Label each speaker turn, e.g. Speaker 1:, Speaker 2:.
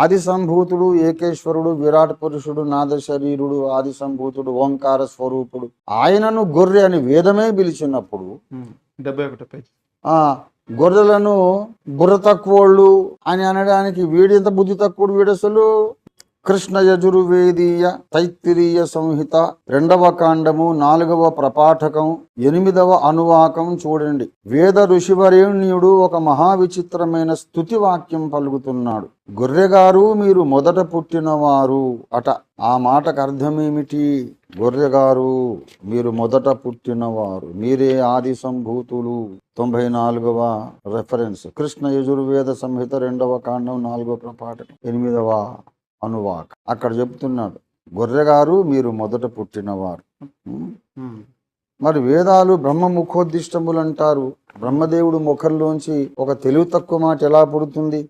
Speaker 1: ఆది సంభూతుడు ఏకేశ్వరుడు విరాట్ పురుషుడు నాద శరీరుడు ఆది సంభూతుడు ఓంకార స్వరూపుడు ఆయనను గొర్రె అని వేదమే పిలిచినప్పుడు.
Speaker 2: డెబ్బై ఒకటో పేజ్.
Speaker 1: ఆ గొర్రెలను బుర్ర తక్కువోళ్ళు అని అనడానికి వీడింత బుద్ధి తక్కువ వీడు అసలు కృష్ణ యజుర్వేదీయ తైత్తిరీయ సంహిత రెండవ కాండము నాలుగవ ప్రపాఠకం ఎనిమిదవ అనువాకం చూడండి. వేద ఋషివరేణ్యుడు ఒక మహా విచిత్రమైన స్థుతి వాక్యం పలుకుతున్నాడు. గొర్రెగారు మీరు మొదట పుట్టినవారు అట. ఆ మాటకు అర్థమేమిటి? గొర్రెగారు మీరు మొదట పుట్టినవారు. మీరే ఆది సంభూతులు తొంభై నాలుగవ రెఫరెన్స్ కృష్ణ యజుర్వేద సంహిత రెండవ కాండం నాలుగవ ప్రపాఠకం. ఎనిమిదవ అనువాక్. అక్కడ చెప్తున్నాడు గొర్రెగారు మీరు మొదట పుట్టినవారు. మరి వేదాలు బ్రహ్మ ముఖోద్దిష్టములు అంటారు బ్రహ్మదేవుడు ముఖంలోంచి ఒక తెలివి తక్కువ మాట ఎలా పుడుతుంది.